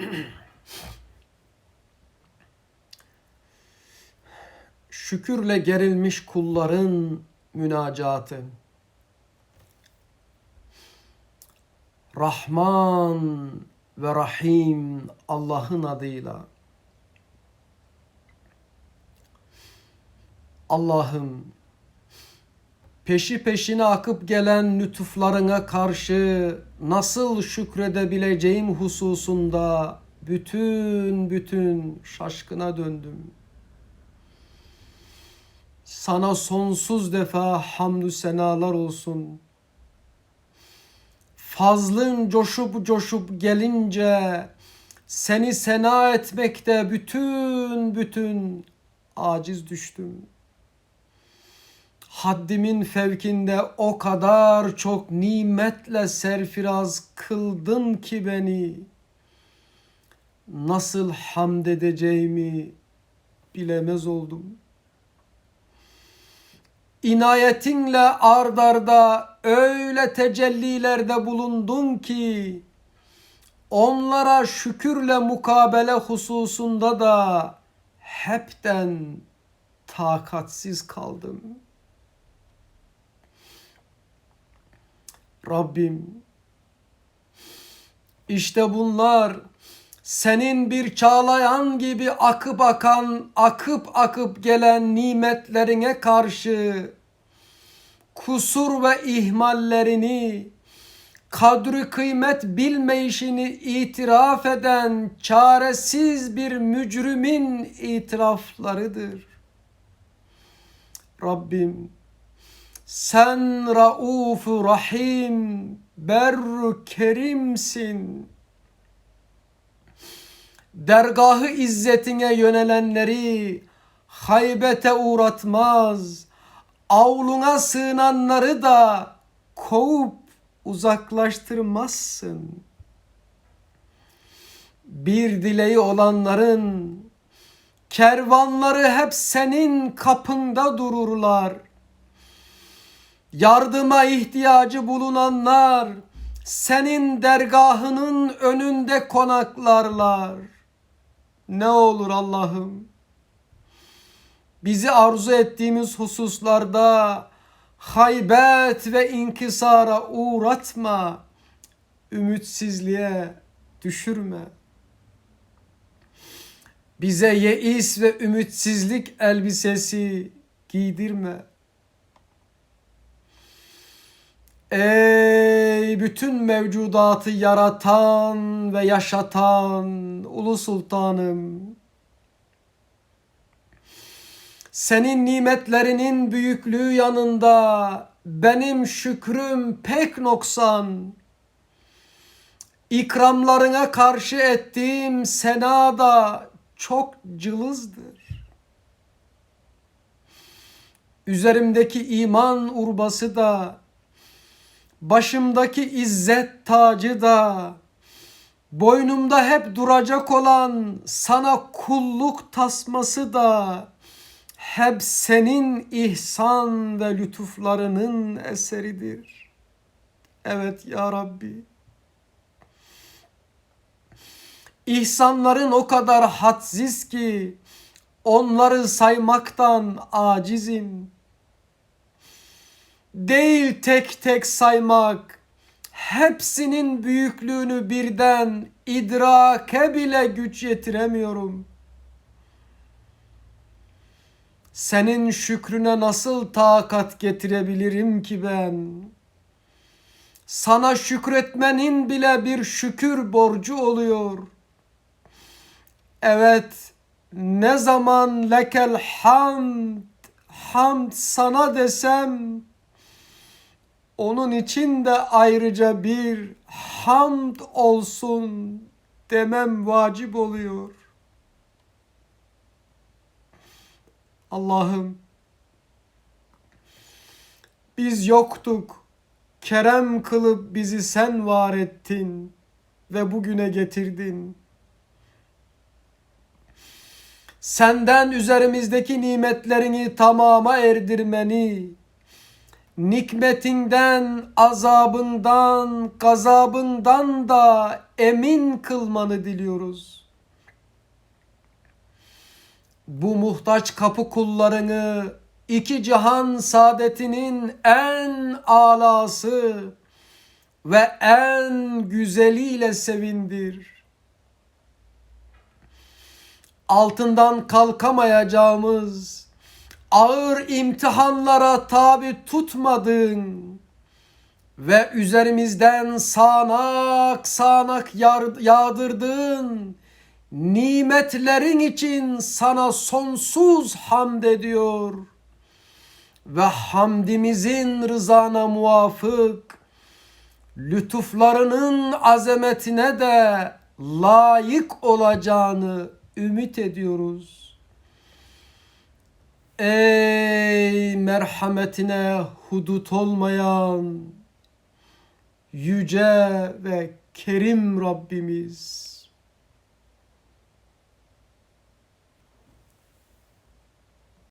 Şükürle gerilmiş kulların münacatı. Rahman ve Rahim Allah'ın adıyla. Allah'ım peşi peşine akıp gelen lütuflarına karşı nasıl şükredebileceğim hususunda bütün bütün şaşkına döndüm. Sana sonsuz defa hamdü senalar olsun. Fazlın coşup coşup gelince seni sena etmekte bütün bütün aciz düştüm. Haddimin fevkinde o kadar çok nimetle serfiraz kıldın ki beni. Nasıl hamd edeceğimi bilemez oldum.'' inayetinle ardarda öyle tecellilerde bulundun ki onlara şükürle mukabele hususunda da hepten takatsiz kaldım. Rabbim işte bunlar senin bir çağlayan gibi akıp akan, akıp akıp gelen nimetlerine karşı kusur ve ihmallerini, kadri kıymet bilmeyişini itiraf eden çaresiz bir mücrimin itiraflarıdır. Rabbim sen raufu rahim, berru kerimsin dergahı izzetine yönelenleri haybete uğratmaz. Avluna sığınanları da kovup uzaklaştırmazsın. Bir dileği olanların kervanları hep senin kapında dururlar. Yardıma ihtiyacı bulunanlar senin dergahının önünde konaklarlar.'' Ne olur Allah'ım bizi arzu ettiğimiz hususlarda haybet ve inkisara uğratma. Ümitsizliğe düşürme. Bize yeis ve ümitsizlik elbisesi giydirme. Ey bütün mevcudatı yaratan ve yaşatan Ulu Sultanım. Senin nimetlerinin büyüklüğü yanında benim şükrüm pek noksan. İkramlarına karşı ettiğim sena da çok cılızdır. Üzerimdeki iman urbası da başımdaki izzet tacı da, boynumda hep duracak olan sana kulluk tasması da, hep senin ihsan ve lütuflarının eseridir. Evet ya Rabbi. İhsanların o kadar hadsiz ki onları saymaktan acizim değil tek tek saymak, hepsinin büyüklüğünü birden idrake bile güç yetiremiyorum. Senin şükrüne nasıl takat getirebilirim ki ben? Sana şükretmenin bile bir şükür borcu oluyor. Evet, ne zaman lekel hamd, hamd sana desem, onun için de ayrıca bir hamd olsun demem vacip oluyor. Allah'ım biz yoktuk. Kerem kılıp bizi sen var ettin ve bugüne getirdin. Senden üzerimizdeki nimetlerini tamama erdirmeni, nikmetinden, azabından, gazabından da emin kılmanı diliyoruz. Bu muhtaç kapı kullarını iki cihan saadetinin en alası ve en güzeliyle sevindir. Altından kalkamayacağımız ağır imtihanlara tabi tutmadın ve üzerimizden sağanak yar- yağdırdığın nimetlerin için sana sonsuz hamd ediyor ve hamdimizin rızana muvafık lütuflarının azametine de layık olacağını ümit ediyoruz. Ey merhametine hudut olmayan yüce ve kerim Rabbimiz.